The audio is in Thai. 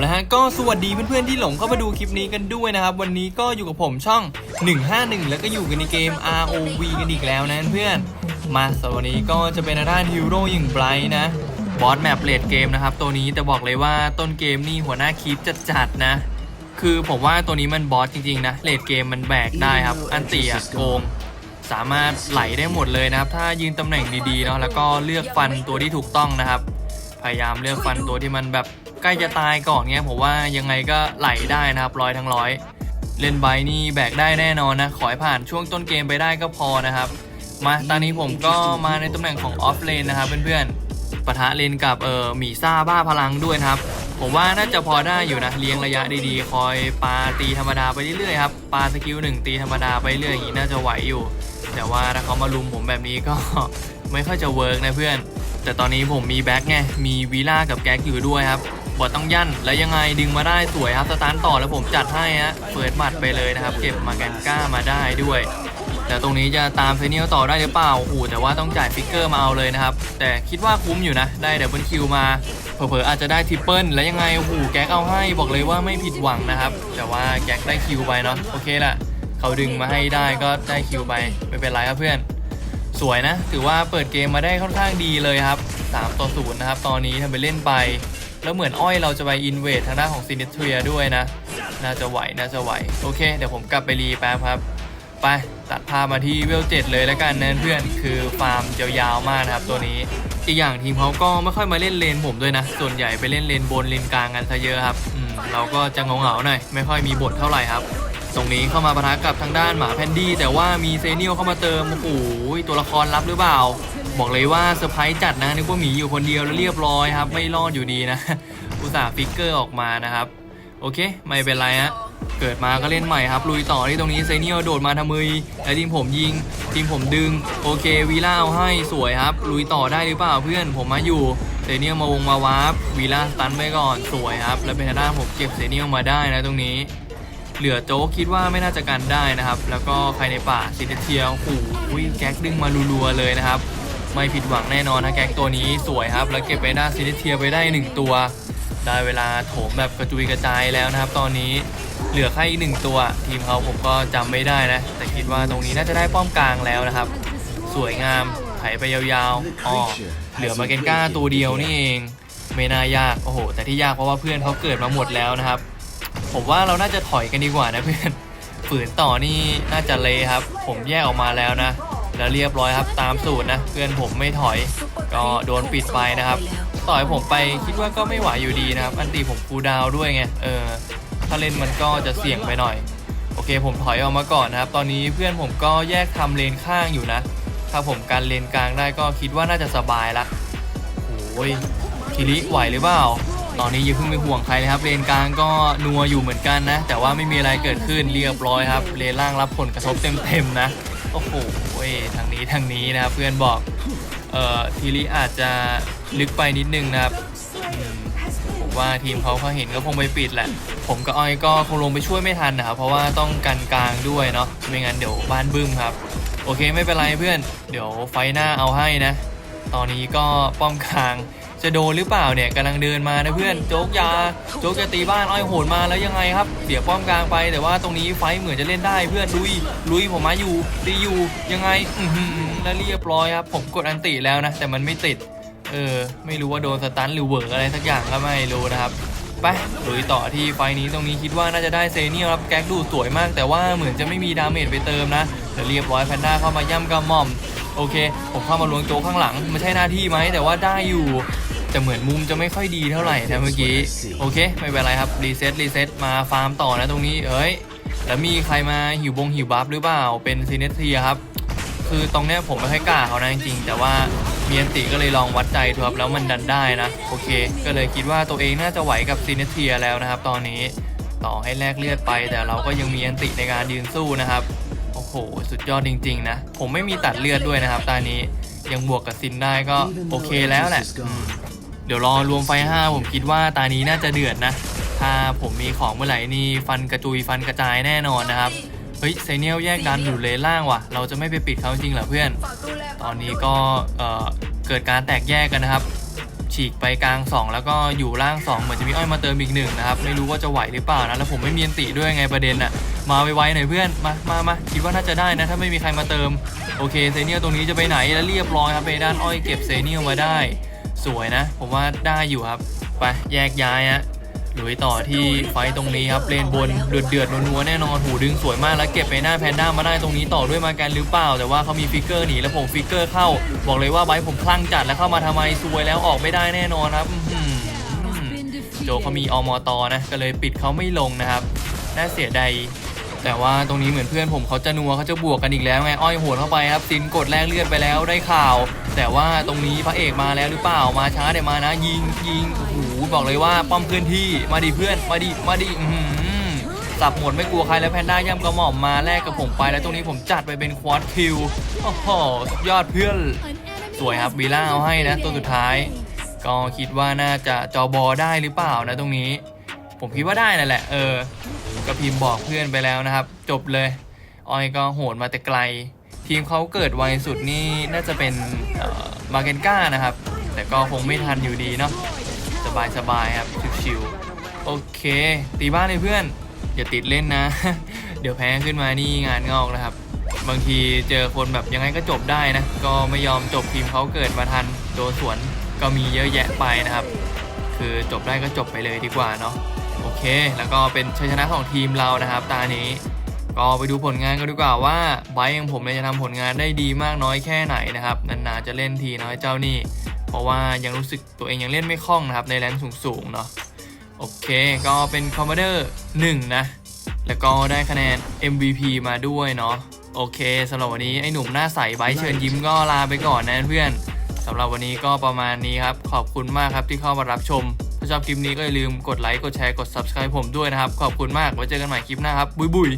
แล้วฮะก็สวัสดีเพื่อนๆที่หลงเข้ามาดูคลิปนี้กันด้วยนะครับ วันนี้ก็อยู่กับผมช่อง 151 แล้วก็อยู่กันในเกม ROV กันอีกแล้วนะเพื่อน มาสวันนี้ก็จะเป็นด้านฮีโร่อย่างไบรท์นะบอสแมปเลดเกมนะครับ ตัวนี้แต่บอกเลยว่าต้นเกมนี่หัวหน้าคลิปจัดๆนะ คือผมว่าตัวนี้มันบอสจริงๆนะเลดเกมมันแบกได้ครับ อันตีอะโกงสามารถไหลได้หมดเลยนะครับ ถ้ายืนตำแหน่งดีๆเนาะแล้วก็เลือกฟันตัวที่ถูกต้องนะครับ พยายามเลือกฟันตัวที่มันแบบ ใกล้จะตายก่อนเนี้ยผมว่ายังไงก็ไหลได้นะครับร้อยทั้งร้อยเล่นใบนี่แบกได้แน่นอนนะขอให้ผ่านช่วงต้นเกมไปได้ก็พอนะครับมาตอนนี้ผมก็มาในตำแหน่งของออฟเลนนะครับเพื่อนๆปะทะเลนกับเออหมีซ่าบ้าพลังด้วยนะครับ ผมว่าน่าจะพอได้อยู่นะเลี้ยงระยะดีๆ คอยปาตีธรรมดาไปเรื่อยๆครับปาสกิลหนึ่งตีธรรมดาไปเรื่อยอย่างนี้น่าจะไหวอยู่ แต่ว่าถ้าเขามาลุมผมแบบนี้ก็ไม่ค่อยจะเวิร์กนะเพื่อน แต่ตอนนี้ผมมีแบ็กไงมีวีล่ากับแก๊กอยู่ด้วยครับ บอดต้องยั่น แล้วยังไงดึงมาได้สวยครับสตาร์ทต่อแล้วผมจัดให้ฮะเปิดหมัดไปเลยนะครับ เก็บมาแกนก้ามาได้ด้วย แต่ตรงนี้จะตามเฟเนียลต่อได้หรือเปล่าโอ้โหแต่ว่าต้องจ่ายฟิกเกอร์มาเอาเลยนะครับ แต่คิดว่าคุ้มอยู่นะ ได้ดับเบิลคิวมาเผลอๆอาจจะได้ทริปเปิลแล้วยังไงโอ้โหแก๊กเอาให้บอกเลยว่าไม่ผิดหวังนะครับ แต่ว่าแก๊กได้คิวไปเนาะโอเคละเขาดึงมาให้ได้ก็ได้คิวไปไม่เป็นไรครับเพื่อน สวยนะ ถือว่าเปิดเกมมาได้ค่อนข้างดีเลยครับ3ต่อ0นะครับตอนนี้ทำไปเล่นไป แล้วเหมือนอ้อยเราจะไปอินเวดทางด้านของซินิเทรียด้วยนะ น่าจะไหว น่าจะไหว โอเค เดี๋ยวผมกลับไปรีแป๊บครับ ไป ตัดพามาที่เวลเจ็ดเลยแล้วกันนะเพื่อน คือฟาร์มยาวๆมากนะครับตัวนี้ อีกอย่างทีมเขาก็ไม่ค่อยมาเล่นเลนผมด้วยนะ ส่วนใหญ่ไปเล่นเลนบนเลนกลางกันซะเยอะครับ เราก็จะเหงาๆหน่อย ไม่ค่อยมีบทเท่าไหร่ครับ ตรงนี้เข้ามาปะทะกับทางด้านหมาแพนดี้แต่ว่ามีเซเนียลเข้ามาเติมโอ้โหตัวละครลับหรือเปล่า บอกเลยว่าเซอร์ไพรส์จัดนะนึกว่าหมีอยู่คนเดียวแล้วเรียบร้อยครับ ไม่รอดอยู่ดีนะอุตส่าห์ฟิกเกอร์ออกมานะครับ โอเค ไม่เป็นไรฮะเกิดมาก็เล่นใหม่ครับ ลุยต่อที่ตรงนี้เซเนียลโดดมาทำมือแล้วทีมผมยิง ทีมผมดึง โอเควีล่าเอาให้สวยครับ ลุยต่อได้หรือเปล่าเพื่อนผมมาอยู่เซเนียลมาวงมาวาร์ปวีล่าตันไปก่อนสวยครับ แล้วเป็นทางด้านผมเก็บเซเนียลมาได้นะตรงนี้ เหลือโจ๊กคิดว่าไม่น่าจะกันได้นะครับ แล้วก็ใครในป่าซินเทียโอ้โหแก๊กดึงมารัวๆเลยนะครับ ไม่ผิดหวังแน่นอนนะแก๊กตัวนี้สวยครับ แล้วเก็บไปได้ซินเทียไปได้หนึ่งตัว ได้เวลาโถมแบบกระจุยกระจายแล้วนะครับ ตอนนี้เหลือแค่อีกหนึ่งตัว ทีมเขาผมก็จำไม่ได้นะ แต่คิดว่าตรงนี้น่าจะได้ป้อมกลางแล้วนะครับ สวยงามไถไปยาวๆอ๋อเหลือมาเกนก้าตัวเดียวนี่เองไม่น่ายากโอ้โห แต่ที่ยากเพราะว่าเพื่อนเขาเกิดมาหมดแล้วนะครับ ผมว่าเราน่าจะถอยกันดีกว่านะเพื่อนฝืนต่อนี่น่าจะเละครับ ผมแยกออกมาแล้วนะ แล้วเรียบร้อยครับตามสูตรนะ เพื่อนผมไม่ถอย ก็โดนปิดไปนะครับ ต่อยผมไปคิดว่าก็ไม่ไหวอยู่ดีนะครับ อันตีผมคูดาวด้วยไงเออถ้าเล่นมันก็จะเสี่ยงไปหน่อย โอเคผมถอยออกมาก่อนนะครับ ตอนนี้เพื่อนผมก็แยกทำเลนข้างอยู่นะ ถ้าผมการเลนกลางได้ก็คิดว่าน่าจะสบายละโอ้ยทีริไหวหรือเปล่า ตอนนี้อย่าเพิ่งไปห่วงใครเลยครับเลนกลางก็นัวอยู่เหมือนกันนะ แต่ว่าไม่มีอะไรเกิดขึ้นเรียบร้อยครับเลนล่างรับผลกระทบเต็มๆนะโอ้โหทางนี้ทางนี้นะครับเพื่อนบอกเอ่อทีริอาจจะลึกไปนิดนึงนะครับผมว่าทีมเขาเขาเห็นก็คงไปปิดแหละ ผมกับอ้อยก็คงลงไปช่วยไม่ทันนะครับเพราะว่าต้องกันกลางด้วยเนาะไม่งั้นเดี๋ยวบ้านบึ้มครับ โอเคไม่เป็นไรเพื่อน เดี๋ยวไฟหน้าเอาให้นะ ตอนนี้ก็ป้อมกลาง จะโดนหรือเปล่าเนี่ยกำลังเดินมานะเพื่อนโจ๊กยาโจ๊กจะตีบ้านอ้อยโหนมาแล้วยังไงครับ เสียป้อมกลางไปแต่ว่าตรงนี้ไฟเหมือนจะเล่นได้เพื่อนลุยลุยผมมาอยู่ตีอยู่ยังไงอือหือแล้วเรียบร้อยครับผมกดอันติแล้วนะแต่มันไม่ติดเออไม่รู้ว่าโดนสตันหรือเวิร์กอะไรสักอย่างก็ไม่รู้นะครับไปลุยต่อที่ไฟนี้ตรงนี้คิดว่าน่าจะได้เซเนียลครับแก๊กดูสวยมาก แต่ว่าเหมือนจะไม่มีดาเมจไปเติมนะแต่เรียบร้อยแพนด้าเข้ามาย่ำกระหม่อมโอเค ผมเข้ามาลวงโจ๊กข้างหลัง ไม่ใช่หน้าที่ไหมแต่ว่าได้อยู่ แต่เหมือนมุมจะไม่ค่อยดีเท่าไหร่นะเมื่อกี้ โอเค ไม่เป็นไรครับ รีเซ็ตรีเซ็ตมาฟาร์มต่อนะตรงนี้เอ้ย แล้วมีใครมาหิวบงหิวบัฟหรือเปล่า เป็นซีเนสเทียครับ คือตรงเนี้ยผมไม่ค่อยกล้าเขานะจริงๆแต่ว่ามีอันติก็เลยลองวัดใจดูครับแล้วมันดันได้นะ โอเค ก็เลยคิดว่าตัวเองน่าจะไหวกับซีเนสเทียแล้วนะครับ ตอนนี้ต่อให้แลกเลือดไป แต่เราก็ยังมีอันติในการยืนสู้นะครับ โอ้โห สุดยอดจริง ๆ นะ ผมไม่มีตัดเลือดด้วยนะครับตอนนี้ยังบวกกับซินได้ก็โอเคแล้วแหละอืม เดี๋ยวรอรวมไฟ5ผมคิดว่าตานี้น่าจะเดือดนะ ถ้าผมมีของเมื่อไหร่นี่ฟันกระจุยฟันกระจายแน่นอนนะครับ เฮ้ยไซเนียลแยกดันอยู่เลนล่างว่ะ เราจะไม่ไปปิดเขาจริงเหรอเพื่อน ตอนนี้ก็เอ่อเกิดการแตกแยกกันนะครับ ฉีกไปกลาง 2 แล้วก็อยู่ล่าง 2 เหมือนจะมีอ้อยมาเติมอีกหนึ่งนะครับ ไม่รู้ว่าจะไหวหรือเปล่านะ แล้วผมไม่มีอันติด้วยไงประเด็นอะมาไวๆหน่อยเพื่อน มามามาคิดว่าน่าจะได้นะ ถ้าไม่มีใครมาเติม โอเคเซเนียลตรงนี้จะไปไหนแล้วเรียบร้อยครับไปด้านอ้อยเก็บเซเนียลมาได้ สวยนะ ผมว่าได้อยู่ครับ ไปแยกย้ายฮะลุยต่อที่ไฟตรงนี้ครับเลนบนเดือดเดือดนัวๆแน่นอนหูดึงสวยมากแล้วเก็บไปหน้าแพนด้ามาได้ตรงนี้ต่อด้วยมาแกนหรือเปล่า แต่ว่าเขามีฟิกเกอร์หนีแล้วผมฟิกเกอร์เข้า บอกเลยว่าไบร์ผมคลั่งจัดแล้วเข้ามาทำไมซวยแล้วออกไม่ได้แน่นอนครับโจเขามีอมตนะก็เลยปิดเขาไม่ลงนะครับน่าเสียดาย แต่ว่าตรงนี้เหมือนเพื่อนผมเขาจะนัวเขาจะบวกกันอีกแล้วไงอ้อยโหดเข้าไปครับซินกดแลกเลือดไปแล้วได้ข่าว แต่ว่าตรงนี้พระเอกมาแล้วหรือเปล่ามาช้าเดี๋ยวมานะ ยิงยิงโอ้โหบอกเลยว่าป้อมพื่อนที่มาดิเพื่อนมาดิมาดิอื้อหือสับหมดไม่กลัวใครแล้วแพนด้าย่ำกระหม่อมมาแลกกับผมไปแล้วตรงนี้ผมจัดไปเป็นควอดคิวโอ้โหสุดยอดเพื่อนสวยครับวีล่าเอาให้นะตัวสุดท้าย ก็คิดว่าน่าจะจอบอได้หรือเปล่านะตรงนี้ ผมคิดว่าได้นั่นแหละ เออ ก็พิมพ์บอกเพื่อนไปแล้วนะครับ จบเลย ออยก็โหดมาแต่ไกล ทีมเขาเกิดไวสุดนี่น่าจะเป็นมาเกนก้านะครับ แต่ก็คงไม่ทันอยู่ดีเนาะ สบายสบายๆครับ ชิวๆ โอเค ตีบ้านเลยเพื่อน อย่าติดเล่นนะ เดี๋ยวแพ้ขึ้นมานี่งานงอกนะครับ บางทีเจอคนแบบยังไงก็จบได้นะ ก็ไม่ยอมจบทีมเขาเกิดมาทันโดนสวนก็มีเยอะแยะไปนะครับ คือจบได้ก็จบไปเลยดีกว่าเนาะ อเค แล้วก็เป็นชัยชนะของทีมเรานะครับ ตานี้ ก็ไปดูผลงานกันดีกว่าว่าไบร์ทของผมเนี่ยจะทำผลงานได้ดีมากน้อยแค่ไหนนะครับ นานๆจะเล่นทีน้อยเจ้านี่ เพราะว่ายังรู้สึกตัวเองยังเล่นไม่คล่องนะครับในแรงสูงๆเนาะ โอเค ก็เป็นคอมมานเดอร์1นะ แล้วก็ได้คะแนน MVP มาด้วยเนาะ โอเคสำหรับวันนี้ไอ้หนุ่มหน้าใสไบร์ทเชิญยิ้มก็ลาไปก่อนนะเพื่อนสำหรับวันนี้ก็ประมาณนี้ครับ ขอบคุณมากครับที่เข้ามารับชม ชอบคลิปนี้ก็อย่าลืมกดไลค์ กดแชร์ กด Subscribe ผมด้วยนะครับ ขอบคุณมาก ไว้เจอกันใหม่คลิปหน้าครับ บุยบุย